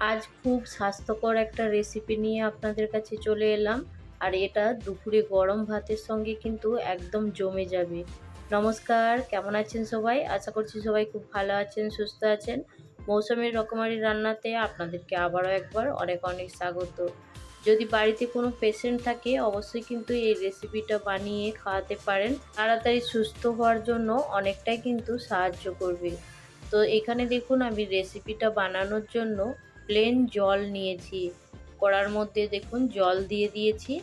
আজ খুব স্বাস্থ্যকর একটা রেসিপি নিয়ে আপনাদের কাছে চলে এলাম। আর এটা দুপুরে গরম ভাতের সঙ্গে কিন্তু একদম জমে যাবে। নমস্কার, কেমন আছেন সবাই? আশা করছি সবাই খুব ভালো আছেন, সুস্থ আছেন। মৌসুমের রকমারি রান্নাতে আপনাদেরকে আবারও একবার অনেক অনেক স্বাগত। যদি বাড়িতে কোনো পেশেন্ট থাকে, অবশ্যই কিন্তু এই রেসিপিটা বানিয়ে খাওয়াতে পারেন। তাড়াতাড়ি সুস্থ হওয়ার জন্য অনেকটাই কিন্তু সাহায্য করবে। তো এখানে দেখুন, আমি রেসিপিটা বানানোর জন্য প্লেন জল নিয়েছি। কড়ার মধ্যে দেখুন জল দিয়ে দিয়েছি।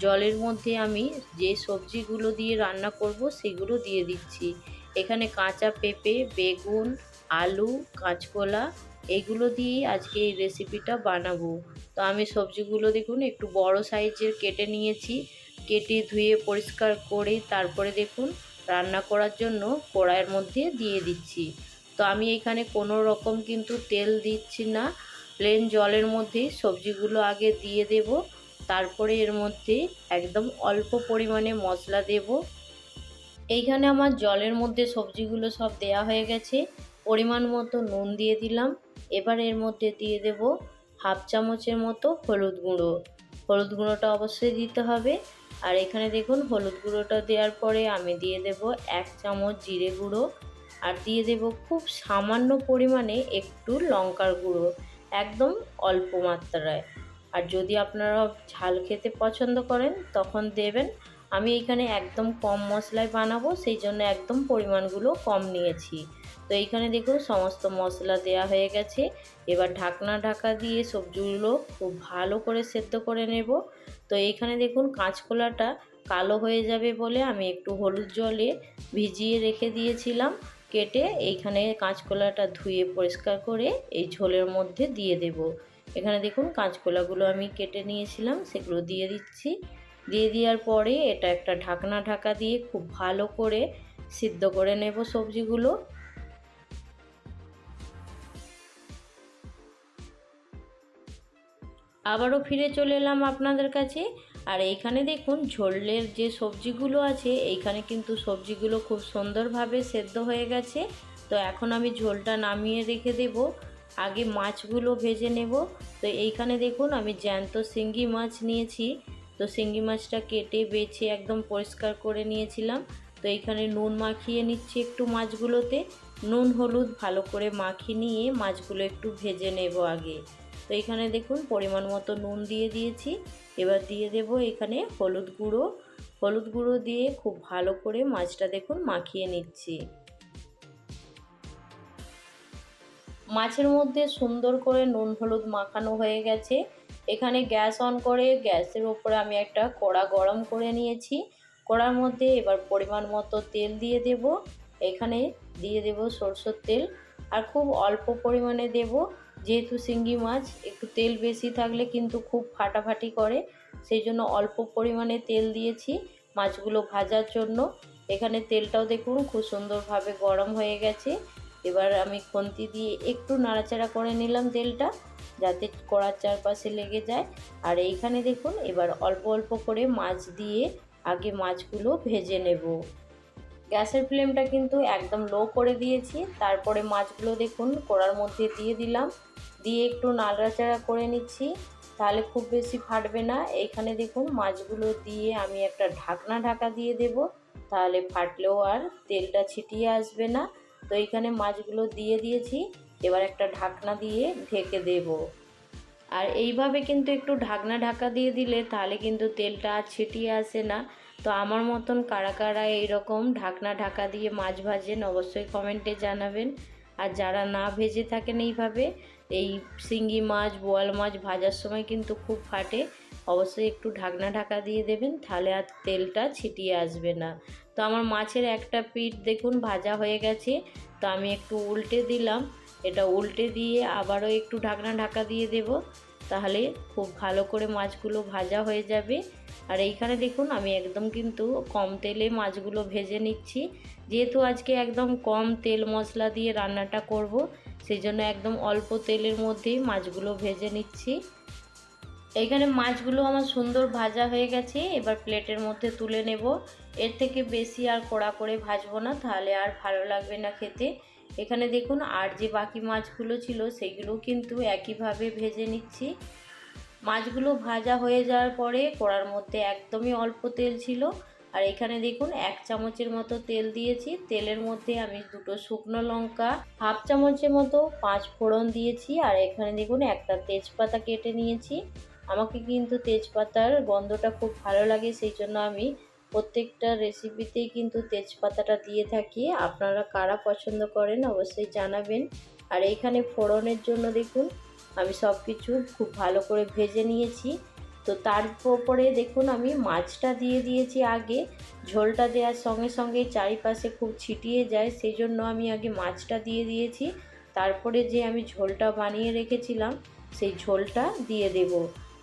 জলের মধ্যে আমি যে সবজিগুলো দিয়ে রান্না করব সেগুলো দিয়ে দিচ্ছি। এখানে কাঁচা পেঁপে, বেগুন, আলু, কাঁচকলা, এগুলো দিয়েই আজকে এই রেসিপিটা বানাবো। তো আমি সবজিগুলো দেখুন একটু বড় সাইজের কেটে নিয়েছি। কেটে ধুয়ে পরিষ্কার করে তারপরে দেখুন রান্না করার জন্য কড়াইয়ের মধ্যে দিয়ে দিচ্ছি। তো আমি এখানে কোনো রকম কিন্তু তেল দিচ্ছি না। প্লেন জলের মধ্যে সবজিগুলো আগে দিয়ে দেব। তারপরে এর মধ্যে একদম অল্প পরিমাণে মশলা দেব। এইখানে আমার জলের মধ্যে সবজিগুলো সব দেয়া হয়ে গেছে। পরিমাণ মতো নুন দিয়ে দিলাম। এবার এর মধ্যে দিয়ে দেব হাফ চামচের মতো হলুদ গুঁড়ো। হলুদ গুঁড়োটা অবশ্যই দিতে হবে। আর এখানে দেখুন, হলুদ গুঁড়োটা দেওয়ার পরে আমি দিয়ে দেব এক চামচ জিরে গুঁড়ো। আর দিয়ে দেব খুব সামান্য পরিমাণে একটু লঙ্কার গুঁড়ো। একদম অল্প মাত্রায়। আর যদি আপনারা ঝাল খেতে পছন্দ করেন, তখন দেবেন। আমি এখানে একদম কম মশলায় বানাবো, সেই জন্য একদম পরিমাণগুলো কম নিয়েছি। তো এইখানে দেখুন, সমস্ত মশলা দেয়া হয়ে গেছে। এবার ঢাকনা ঢাকা দিয়ে সবজিগুলো খুব ভালো করে সেদ্ধ করে নেব। তো এইখানে দেখুন, কাঁচকলাটা কালো হয়ে যাবে বলে আমি একটু হলুদ জলে ভিজিয়ে রেখে দিয়েছিলাম। কেটে এইখানে কাঁচকলাটা ধুয়ে পরিষ্কার করে এই ঝোলের মধ্যে দিয়ে দেব। এখানে দেখুন কাঁচকলাগুলো আমি কেটে নিয়েছিলাম, সেগুলো দিয়ে দিচ্ছি। দিয়ে দেওয়ার পরে এটা একটা ঢাকনা ঢাকা দিয়ে খুব ভালো করে সিদ্ধ করে নেব সবজিগুলো। আবারও ফিরে চলে এলাম আপনাদের কাছে। আর এইখানে দেখুন ঝোলের যে সবজিগুলো আছে এইখানে কিন্তু সবজিগুলো খুব সুন্দরভাবে সেদ্ধ হয়ে গেছে। তো এখন আমি ঝোলটা নামিয়ে রেখে দেব। আগে মাছগুলো ভেজে নেব। তো এইখানে দেখুন আমি জ্যান্ত শিঙ্গি মাছ নিয়েছি। তো শিঙ্গি মাছটা কেটে, বেছে একদম পরিষ্কার করে নিয়েছিলাম। তো এইখানে নুন মাখিয়ে নিচ্ছি একটু মাছগুলোতে। নুন, হলুদ ভালো করে মাখিয়ে নিয়ে মাছগুলো একটু ভেজে নেব আগে। তো এখানে দেখুন পরিমাণ মতো নুন দিয়ে দিয়েছি। এবার দিয়ে দেব এখানে হলুদ গুঁড়ো। হলুদ গুঁড়ো দিয়ে খুব ভালো করে মাছটা দেখুন মাখিয়ে নিচ্ছি। মাছের মধ্যে সুন্দর করে নুন হলুদ মাখানো হয়ে গেছে। এখানে গ্যাস অন করে গ্যাসের ওপরে আমি একটা কড়া গরম করে নিয়েছি। কড়ার মধ্যে এবার পরিমাণ মতো তেল দিয়ে দেব। এখানে দিয়ে দেব সরষের তেল। আর খুব অল্প পরিমাণে দেব যেহেতু শিঙ্গি মাছ, একটু তেল বেশি থাকলে কিন্তু খুব ফাটাফাটি করে। সেই জন্য অল্প পরিমাণে তেল দিয়েছি মাছগুলো ভাজার জন্য। এখানে তেলটাও দেখুন খুব সুন্দরভাবে গরম হয়ে গেছে। এবার আমি খুন্তি দিয়ে একটু নাড়াচাড়া করে নিলাম তেলটা যাতে কড়ার চারপাশে লেগে যায়। আর এইখানে দেখুন এবার অল্প অল্প করে মাছ দিয়ে আগে মাছগুলো ভেজে নেব। গ্যাসের ফ্লেমটা কিন্তু একদম লো করে দিয়েছি। তারপরে মাছগুলো দেখুন, কড়ার মধ্যে দিয়ে দিলাম। দিয়ে একটু নাড়াচাড়া করে নিচ্ছি, তাহলে খুব বেশি ফাটবে না। এইখানে দেখুন, মাছগুলো দিয়ে আমি একটা ঢাকনা ঢাকা দিয়ে দেব, তাহলে ফাটলেও আর তেলটা ছিটিয়ে আসবে না। তো এইখানে মাছগুলো দিয়ে দিয়েছি, এবার একটা ঢাকনা দিয়ে ঢেকে দেব। আর এইভাবে কিন্তু একটু ঢাকনা ঢাকা দিয়ে দিলে তাহলে কিন্তু তেলটা আর ছিটিয়ে আসে না। তো আমার মতন কারা কারা এইরকম ঢাকনা ঢাকা দিয়ে মাছ ভাজেন অবশ্যই কমেন্টে জানাবেন। আর যারা না ভেজে থাকেন এইভাবে, এই শিঙ্গি মাছ, বোয়াল মাছ ভাজার সময় কিন্তু খুব ফাটে। অবশ্যই একটু ঢাকনা ঢাকা দিয়ে দেবেন তাহলে আর তেলটা ছিটিয়ে আসবে না। তো আমার মাছের একটা পিঠ দেখুন ভাজা হয়ে গেছে। তো আমি একটু উল্টে দিলাম। এটা উল্টে দিয়ে আবারও একটু ঢাকনা ঢাকা দিয়ে দেব। তাহলে খুব ভালো করে মাছগুলো ভাজা হয়ে যাবে। আর এইখানে দেখুন, আমি একদম কিন্তু কম তেলে মাছগুলো ভেজে নিচ্ছি। যেহেতু আজকে একদম কম তেল মশলা দিয়ে রান্নাটা করব সেই জন্য একদম অল্প তেলের মধ্যেই মাছগুলো ভেজে নিচ্ছি। এইখানে মাছগুলো আমার সুন্দর ভাজা হয়ে গেছে, এবার প্লেটের মধ্যে তুলে নেব। এর থেকে বেশি আর কড়া করে ভাজবো না, তাহলে আর ভালো লাগবে না খেতে। এখানে দেখুন আর যে বাকি মাছগুলো ছিল সেগুলো কিন্তু একইভাবে ভেজে নিচ্ছি। মাছগুলো ভাজা হয়ে যাওয়ার পরে কড়ার মধ্যে একদমই অল্প তেল ছিল। আর এখানে দেখুন এক চামচের মতো তেল দিয়েছি। তেলের মধ্যে আমি দুটো শুকনো লঙ্কা, হাফ চামচের মতো পাঁচ ফোড়ন দিয়েছি। আর এখানে দেখুন একটা তেজপাতা কেটে নিয়েছি। আমাকে কিন্তু তেজপাতার গন্ধটা খুব ভালো লাগে, সেই জন্য আমি প্রত্যেকটা রেসিপিতেই কিন্তু তেজপাতাটা দিয়ে থাকি। আপনারা কারা পছন্দ করেন অবশ্যই জানাবেন। আর এইখানে ফোড়নের জন্য দেখুন, আমি সব কিছু খুব ভালো করে ভেজে নিয়েছি। তো তার উপরে দেখুন, আমি মাছটা দিয়ে দিয়েছি আগে। ঝোলটা দেওয়ার সঙ্গে সঙ্গে চারিপাশে খুব ছিটিয়ে যায় সেই জন্য আমি আগে মাছটা দিয়ে দিয়েছি। তারপরে যে আমি ঝোলটা বানিয়ে রেখেছিলাম, সেই ঝোলটা দিয়ে দেব।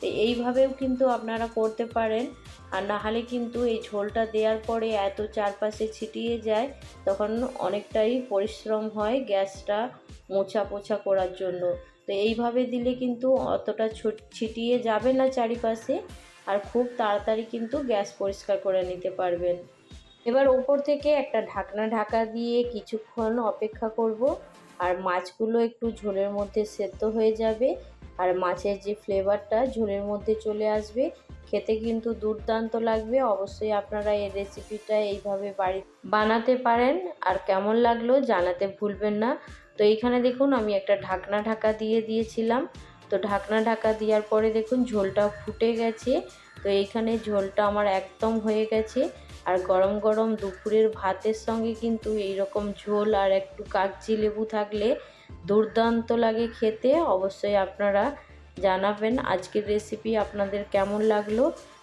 তো এইভাবেও কিন্তু আপনারা করতে পারেন। আর না হলে কিন্তু এই ঝোলটা দেওয়ার পরে এত চারপাশে ছিটিয়ে যায়, তখন অনেকটাই পরিশ্রম হয় গ্যাসটা মোছা পোছা করার জন্য। তো এইভাবে দিলে কিন্তু অতটা ছিটিয়ে যাবে না চারিপাশে, আর খুব তাড়াতাড়ি কিন্তু গ্যাস পরিষ্কার করে নিতে পারবেন। এবার ওপর থেকে একটা ঢাকনা ঢাকা দিয়ে কিছুক্ষণ অপেক্ষা করব, আর মাছগুলো একটু ঝোলের মধ্যে সেদ্ধ হয়ে যাবে। আর মাছের যে ফ্লেভারটা ঝোলের মধ্যে চলে আসবে, খেতে কিন্তু দুর্দান্ত লাগবে। অবশ্যই আপনারা এই রেসিপিটা এইভাবে বাড়ি, বানাতে পারেন। আর কেমন লাগল জানাতে ভুলবেন না। তো এইখানে দেখুন, আমি একটা ঢাকনা ঢাকা দিয়ে দিয়েছিলাম। তো ঢাকনা ঢাকা দেওয়ার পরে দেখুন, ঝোলটা ফুটে গেছে। তো এইখানে ঝোলটা আমার একদম হয়ে গেছে। আর গরম গরম দুপুরের ভাতের সঙ্গে কিন্তু এই রকম ঝোল আর একটু কাগজি লেবু থাকলে দুর্দান্ত লাগে খেতে। অবশ্যই আপনারা জানাবেন আজকের রেসিপি আপনাদের কেমন লাগল।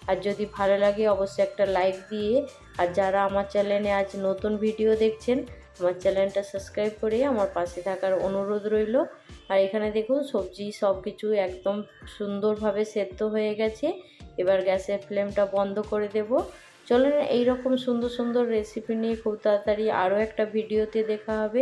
আর যদি ভালো লাগে অবশ্যই একটা লাইক দিয়ে। আর যারা আমার চ্যানেলে আজ নতুন ভিডিও দেখছেন, আমার চ্যানেলটা সাবস্ক্রাইব করে আমার পাশে থাকার অনুরোধ রইল। আর এখানে দেখুন সবজি সব কিছু একদম সুন্দরভাবে সেদ্ধ হয়ে গেছে। এবার গ্যাসের ফ্লেমটা বন্ধ করে দেব। চলুন এইরকম সুন্দর সুন্দর রেসিপি নিয়ে খুব তাড়াতাড়ি আরও একটা ভিডিওতে দেখা হবে।